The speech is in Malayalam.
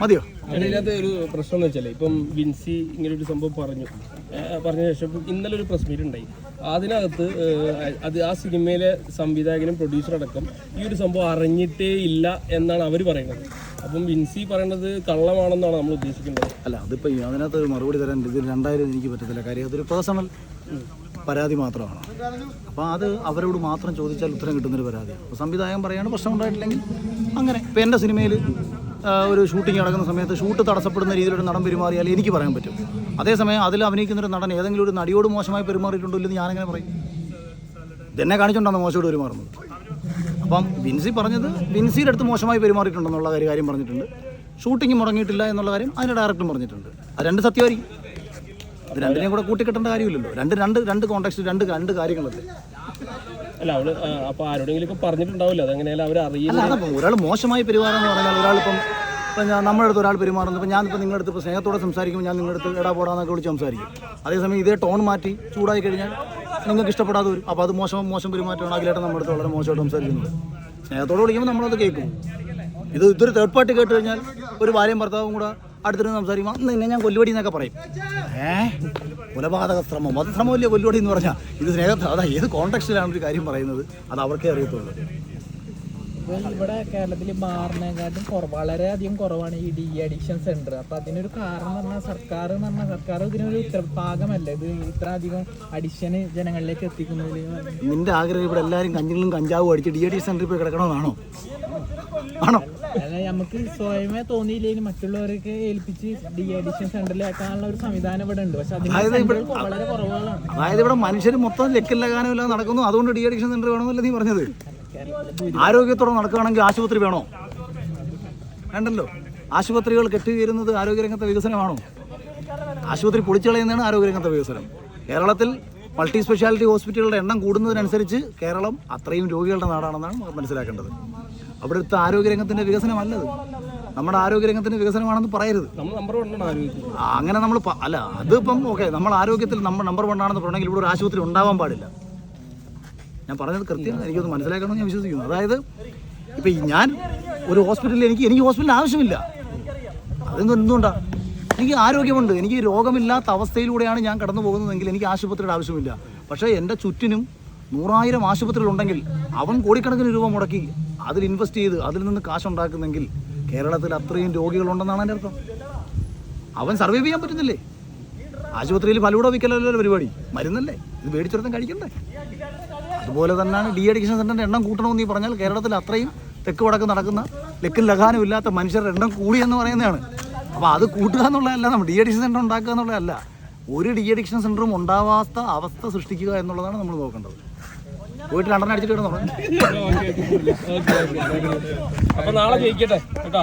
മതിയോ? അതിനകത്ത് ഒരു പ്രശ്നം എന്ന് വെച്ചാൽ ഇപ്പം വിൻസി ഇങ്ങനെ ഒരു സംഭവം പറഞ്ഞു. പറഞ്ഞ ശേഷം ഇപ്പം ഇന്നലെ ഒരു പ്രസ് മീറ്റ് ഉണ്ടായി. അതിനകത്ത് അത് ആ സിനിമയിലെ സംവിധായകനും പ്രൊഡ്യൂസർ അടക്കം ഈ ഒരു സംഭവം അറിഞ്ഞിട്ടേ ഇല്ല എന്നാണ് അവർ പറയുന്നത്. അപ്പം വിൻസി പറയുന്നത് കള്ളമാണെന്നാണ് നമ്മൾ ഉദ്ദേശിക്കുന്നത്. അല്ല അതിപ്പോൾ അതിനകത്ത് ഒരു മറുപടി തരാൻ ഇതിൽ രണ്ടായിരം എനിക്ക് പറ്റത്തില്ല. കാര്യം അതൊരു പേഴ്സണൽ പരാതി മാത്രമാണ്. അപ്പോൾ അത് അവരോട് മാത്രം ചോദിച്ചാൽ ഉത്തരം കിട്ടുന്നൊരു പരാതിയാണ്. അപ്പോൾ സംവിധായകൻ പറയുകയാണ് പ്രശ്നം ഉണ്ടായിട്ടില്ലെങ്കിൽ അങ്ങനെ. ഇപ്പോൾ എന്റെ സിനിമയിൽ ഒരു ഷൂട്ടിംഗ് നടക്കുന്ന സമയത്ത് ഷൂട്ട് തടസ്സപ്പെടുന്ന രീതിയിലൊരു നടൻ പെരുമാറിയാൽ എനിക്ക് പറയാൻ പറ്റും. അതേസമയം അതിൽ അഭിനയിക്കുന്ന ഒരു നടൻ ഏതെങ്കിലും ഒരു നടിയോട് മോശമായി പെരുമാറിയിട്ടുണ്ടോ ഇല്ലെന്ന് ഞാനെങ്ങനെ പറയും? ഇതെന്നെ കാണിച്ചുകൊണ്ടാണ് മോശമായിട്ട് പെരുമാറുന്നത്. അപ്പം വിൻസി പറഞ്ഞത് വിൻസിയുടെ അടുത്ത് മോശമായി പെരുമാറിയിട്ടുണ്ടെന്നുള്ള കാര്യം പറഞ്ഞിട്ടുണ്ട്. ഷൂട്ടിംഗ് മുടങ്ങിയിട്ടില്ല എന്നുള്ള കാര്യം അതിന്റെ ഡയറക്ടറും പറഞ്ഞിട്ടുണ്ട്. അത് രണ്ട് സത്യമായിരിക്കും. അത് രണ്ടിനെയും കൂടെ കൂട്ടിക്കെട്ടേണ്ട കാര്യമില്ലല്ലോ. രണ്ട് രണ്ട് രണ്ട് കോൺടാക്സ്റ്റ് രണ്ട് രണ്ട് കാര്യങ്ങളല്ലേ. അല്ല അവൾ അപ്പൊ ആരോടെങ്കിലും ഇപ്പൊ പറഞ്ഞിട്ടുണ്ടാവില്ല? അതെങ്ങനെയാലും അവർ അറിയില്ല. ഒരാൾ മോശമായി പെരുമാറുന്ന പറഞ്ഞാൽ ഒരാളിപ്പം ഇപ്പം ഞാൻ നമ്മുടെ അടുത്ത് ഒരാൾ പെരുമാറുന്നത് ഇപ്പം ഞാനിപ്പോൾ നിങ്ങളുടെ അടുത്ത് ഇപ്പോൾ സ്നേഹത്തോടെ സംസാരിക്കുമ്പോൾ ഞാൻ നിങ്ങളുടെ അടുത്ത് എടാ പോടാന്നൊക്കെ വിളിച്ച് സംസാരിക്കും. അതേസമയം ഇതേ ടോൺ മാറ്റി ചൂടായി കഴിഞ്ഞാൽ നിങ്ങൾക്ക് ഇഷ്ടപ്പെടാതെ വരും. അപ്പോൾ അത് മോശം മോശം പെരുമാറ്റമാണ് അഖിലേട്ടൻ നമ്മുടെ അടുത്ത് വളരെ മോശമായിട്ട് സംസാരിക്കുന്നത്. സ്നേഹത്തോടെ വിളിക്കുമ്പോൾ നമ്മളത് കേൾക്കും. ഇത് ഇതൊരു തേർഡ് പാർട്ടി കേട്ട് കഴിഞ്ഞാൽ ഒരു ഭാര്യയും ഭർത്താവും കൂടെ അടുത്തിരുന്ന് സംസാരിക്കുമ്പോൾ അന്ന് നിന്നെ ഞാൻ കൊല്ലുവടി എന്നൊക്കെ പറയും. ഏ? കൊലപാതക ശ്രമം. വധശ്രമമല്ലേ കൊല്ലുവടി എന്ന് പറഞ്ഞാൽ ഇത് സ്നേഹത്തിൽ അതാ ഏത് കോൺടാക്സ്റ്റിലാണ് ഒരു കാര്യം പറയുന്നത്? അത് അവർക്കേ അറിയത്തുള്ളൂ. ഇവിടെ കേരളത്തിൽ ബാറിനെക്കാട്ടും കുറവ് വളരെയധികം കുറവാണ് ഈ ഡി അഡിക്ഷൻ സെന്റർ അപ്പൊ അതിനൊരു കാരണം എന്ന് പറഞ്ഞാൽ സർക്കാർ എന്ന് പറഞ്ഞാൽ സർക്കാർ ഇതിനൊരു ഉത്തരഭാഗമല്ല ഇത് ഇത്ര അധികം അഡിക്ഷന് ജനങ്ങളിലേക്ക് എത്തിക്കുന്നതിൽ നിന്റെ ആഗ്രഹം ഇവിടെ എല്ലാവരും കഞ്ഞിലും കഞ്ചാവും അടിച്ച് ഡി അഡിക്ഷൻ സെന്ററിൽ പോയി കിടക്കണമെന്നാണോ? ആണോ? അല്ല നമുക്ക് സ്വയമേ തോന്നിയില്ലെങ്കിൽ മറ്റുള്ളവർക്ക് ഏൽപ്പിച്ച് ഡി അഡിക്ഷൻ സെന്ററിലാക്കാനുള്ള ഒരു സംവിധാനം ഇവിടെ ഉണ്ട്. പക്ഷെ വളരെ കുറവുകളാണ്. അതായത് ഇവിടെ മനുഷ്യർ മൊത്തം ലക്കില്ല ഗാനമില്ലാതെ നടക്കുന്നു. അതുകൊണ്ട് ഡി അഡിക്ഷൻ സെന്റർ വേണമെന്നല്ല നീ പറഞ്ഞത്? ആരോഗ്യത്തോടെ നടക്കുകയാണെങ്കിൽ ആശുപത്രി വേണോ? വേണ്ടല്ലോ. ആശുപത്രികൾ കെട്ടിയിരുന്നത് ആരോഗ്യരംഗത്തെ വികസനമാണോ? ആശുപത്രി പൊളിച്ചളയുന്നതാണ് ആരോഗ്യരംഗത്തെ വികസനം. കേരളത്തിൽ മൾട്ടി സ്പെഷ്യാലിറ്റി ഹോസ്പിറ്റലുകളുടെ എണ്ണം കൂടുന്നതിനനുസരിച്ച് കേരളം അത്രയും രോഗികളുടെ നാടാണെന്നാണ് മനസ്സിലാക്കേണ്ടത്. അവിടുത്തെ ആരോഗ്യരംഗത്തിന്റെ വികസനമല്ലത്. നമ്മുടെ ആരോഗ്യരംഗത്തിന്റെ വികസനമാണെന്ന് പറയരുത്. അങ്ങനെ നമ്മൾ അല്ല അതിപ്പം ഓക്കെ നമ്മൾ ആരോഗ്യത്തിൽ നമ്മൾ നമ്പർ വൺ ആണെന്ന് പറഞ്ഞെങ്കിൽ ഇവിടെ ഒരു ആശുപത്രി ഉണ്ടാവാൻ പാടില്ല. ഞാൻ പറഞ്ഞത് കൃത്യമാണ് എനിക്കൊന്ന് മനസ്സിലാക്കണമെന്ന് ഞാൻ വിശ്വസിക്കുന്നു. അതായത് ഇപ്പം ഞാൻ ഒരു ഹോസ്പിറ്റലിൽ എനിക്ക് എനിക്ക് ഹോസ്പിറ്റലിൽ ആവശ്യമില്ല. അതൊന്നും എന്തുകൊണ്ടാണ് എനിക്ക് ആരോഗ്യമുണ്ട്. എനിക്ക് രോഗമില്ലാത്ത അവസ്ഥയിലൂടെയാണ് ഞാൻ കടന്നു പോകുന്നതെങ്കിൽ എനിക്ക് ആശുപത്രിയുടെ ആവശ്യമില്ല. പക്ഷേ എന്റെ ചുറ്റിനും നൂറായിരം ആശുപത്രികളുണ്ടെങ്കിൽ അവൻ കോടിക്കണക്കിന് രൂപ മുടക്കി അതിൽ ഇൻവെസ്റ്റ് ചെയ്ത് അതിൽ നിന്ന് കാശുണ്ടാക്കുന്നെങ്കിൽ കേരളത്തിൽ അത്രയും രോഗികളുണ്ടെന്നാണ് എന്റെ അർത്ഥം. അവൻ സർവൈവ് ചെയ്യാൻ പറ്റുന്നില്ലേ? ആശുപത്രിയിൽ ഫലൂടെ വിൽക്കലല്ലോ പരിപാടി. മരുന്നല്ലേ? ഇത് മേടിച്ചെടുത്തും കഴിക്കണ്ടേ? അതുപോലെ തന്നെയാണ് ഡി അഡിക്ഷൻ സെന്ററിന്റെ എണ്ണം കൂട്ടണമെന്ന് നീ പറഞ്ഞാൽ കേരളത്തിൽ അത്രയും തെക്ക് വടക്ക് നടക്കുന്ന ലക്കും ലഗാനും ഇല്ലാത്ത മനുഷ്യരുടെ എണ്ണം കൂടി എന്ന് പറയുന്നതാണ്. അപ്പോൾ അത് കൂട്ടുക എന്നുള്ളതല്ല നമ്മൾ ഡി അഡിക്ഷൻ സെന്റർ ഉണ്ടാക്കുക എന്നുള്ളതല്ല. ഒരു ഡി അഡിക്ഷൻ സെന്ററും ഉണ്ടാവാത്ത അവസ്ഥ സൃഷ്ടിക്കുക എന്നുള്ളതാണ് നമ്മൾ നോക്കേണ്ടത്. പോയിട്ട് രണ്ടെണ്ണം അടിച്ചിട്ട് കിടന്നു? അപ്പൊ നാളെ ജയിക്കട്ടെ കേട്ടോ.